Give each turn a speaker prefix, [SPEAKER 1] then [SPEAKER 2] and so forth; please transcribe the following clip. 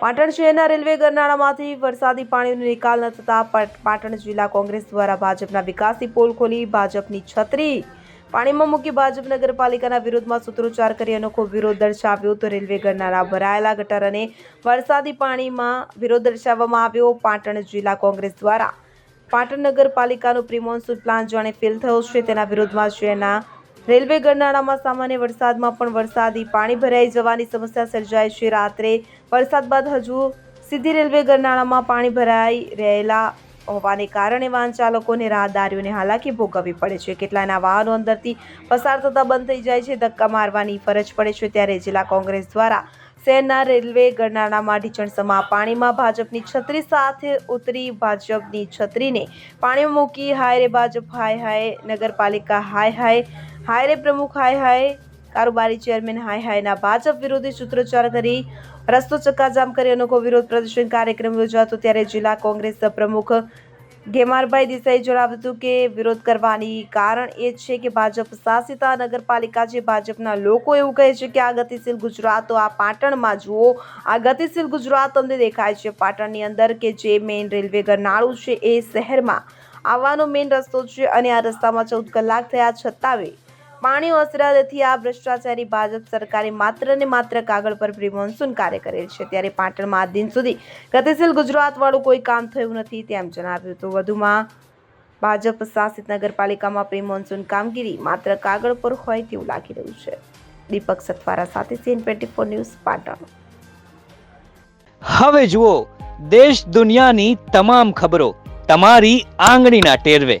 [SPEAKER 1] પાટણ શહેરના રેલવે ગરનાળામાંથી વરસાદી પાણીનો નિકાલ ન થતા પટ- પાટણ જિલ્લા કોંગ્રેસ દ્વારા ભાજપના વિકાસની પોલ ખોલી ભાજપની છત્રી. પાણીમાં મૂકી ભાજપ નગરપાલિકાના વિરોધમાં સૂત્રોચ્ચાર કરી અનોખો વિરોધ દર્શાવ્યો તો રેલવે ગરનાળા ભરાયેલા ગટર અને વરસાદી પાણીમાં વિરોધ દર્શાવવામાં આવ્યો પાટણ જિલ્લા કોંગ્રેસ દ્વારા. પાટણ નગરપાલિકાનો પ્રિમોન્સૂન પ્લાન જાણે ફેલ થયો છે તેના વિરોધમાં શહેરના રેલવે ગરનાળામાં સામાન્ય વરસાદમાં પણ વરસાદી પાણી ભરાઈ જવાની સમસ્યા સર્જાય છે. રાત્રે વરસાદ બાદ હજુ સીધી રેલવે ગરનાળામાં પાણી ભરાઈ રહેલા હોવાને કારણે વાહન ચાલકોને રાહદારીઓને હાલાકી ભોગવવી પડે છે. કેટલાના વાહનો અંદરથી પસાર થતા બંધ થઈ જાય છે. ધક્કા મારવાની ફરજ પડે છે. ત્યારે જિલ્લા કોંગ્રેસ દ્વારા શહેરના રેલવે ગરનાળામાં ઢીચણસમા પાણીમાં ભાજપની છત્રી સાથે ઉતરી ભાજપની છત્રીને પાણીમાં મૂકી, હાય રે ભાજપ, હાય હાય, નગરપાલિકા, હાય હાય હાય રે પ્રમુખ, હાય હાય. કારોબારી ચેરમેન, હાય હાયના ભાજપ વિરોધી સૂત્રોચ્ચાર કરી રસ્તો ચક્કાજામ કરી અનોખો વિરોધ પ્રદર્શન કાર્યક્રમ યોજાતો ત્યારે જિલ્લા કોંગ્રેસ પ્રમુખ ઘેમારભાઈ દેસાઈ જણાવ્યું હતું કે વિરોધ કરવાની કારણ એ છે કે ભાજપ શાસિત નગરપાલિકા છે. ભાજપના લોકો એવું કહે છે કે આ ગતિશીલ ગુજરાત આ પાટણમાં જુઓ. આ ગતિશીલ ગુજરાત અમને દેખાય છે. પાટણની અંદર કે જે મેઇન રેલવે ગરનાળું છે એ શહેરમાં આવવાનો મેઇન રસ્તો છે અને આ રસ્તામાં ચૌદ કલાક થયા છતાં પાણી ઓસર્યા આ ભ્રષ્ટાચારી ભાજપ સરકારે માત્ર ને માત્ર કાગળ પર પ્રી મોન્સૂન કાર્ય કરેલ છે. ત્યારે પાટણમાં આ દિન સુધી ગતિશીલ ગુજરાત વાળું કોઈ કામ થયું નથી તેમ જણાવ્યું તો વધુમાં ભાજપ શાસિત નગરપાલિકામાં પ્રી મોન્સૂન કામગીરી માત્ર કાગળ પર હોય તેવું લાગી રહ્યું છે. દીપક સથવારા સાથે CN twenty four news Patan.
[SPEAKER 2] હવે જુઓ, દેશ દુનિયાની તમામ ખબરો તમારી આંગળીના ટેરવે.